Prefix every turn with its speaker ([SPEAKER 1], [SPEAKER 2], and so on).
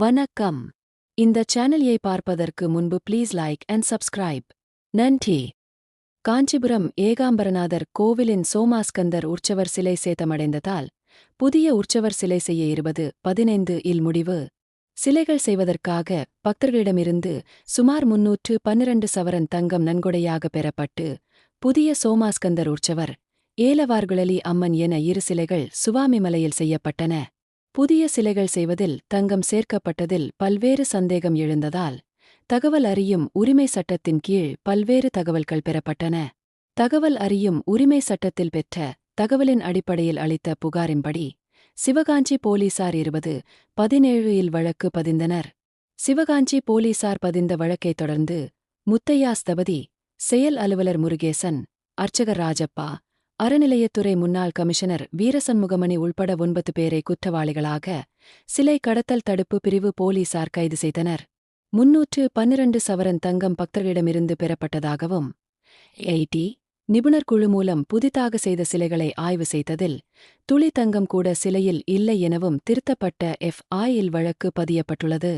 [SPEAKER 1] வணக்கம். இந்த சேனலியை பார்ப்பதற்கு முன்பு ப்ளீஸ் லைக் அண்ட் சப்ஸ்கிரைப். நன்றி. காஞ்சிபுரம் ஏகாம்பரநாதர் கோவிலின் சோமாஸ்கந்தர் உற்சவர் சிலை சேதமடைந்ததால் புதிய உற்சவர் சிலை செய்ய இருபது பதினைந்து இல் முடிவு. சிலைகள் செய்வதற்காக பக்தர்களிடமிருந்து சுமார் முன்னூற்று பன்னிரண்டு சவரன் தங்கம் நன்கொடையாக பெறப்பட்டு புதிய சோமாஸ்கந்தர் உற்சவர் ஏலவார்குழலி அம்மன் என இரு சிலைகள் சுவாமிமலையில் செய்யப்பட்டன. புதிய சிலைகள் செய்வதில் தங்கம் சேர்க்கப்பட்டதில் பல்வேறு சந்தேகம் எழுந்ததால் தகவல் அறியும் உரிமை சட்டத்தின் கீழ் பல்வேறு தகவல்கள் பெறப்பட்டன. தகவல் அறியும் உரிமை சட்டத்தில் பெற்ற தகவலின் அடிப்படையில் அளித்த புகாரின்படி சிவகாஞ்சி போலீசார் இருபது பதினேழு இல் வழக்கு பதிந்தனர். சிவகாஞ்சி போலீசார் பதிந்த வழக்கைத் தொடர்ந்து முத்தையா ஸ்தபதி செயல் அலுவலர் முருகேசன் அர்ச்சகர் ராஜப்பா அறநிலையத்துறை முன்னாள் கமிஷனர் வீரசண்முகமணி உள்பட ஒன்பது பேரை குற்றவாளிகளாக சிலை கடத்தல் தடுப்பு பிரிவு போலீசார் கைது செய்தனர். முன்னூற்று பன்னிரண்டு சவரன் தங்கம் பக்தர்களிடமிருந்து பெறப்பட்டதாகவும் எயிட்டி நிபுணர் குழு மூலம் புதிதாக செய்த சிலைகளை ஆய்வு செய்ததில் துளி தங்கம் கூட சிலையில் இல்லை எனவும் திருத்தப்பட்ட எஃப் ஆயில் வழக்கு பதியப்பட்டுள்ளது.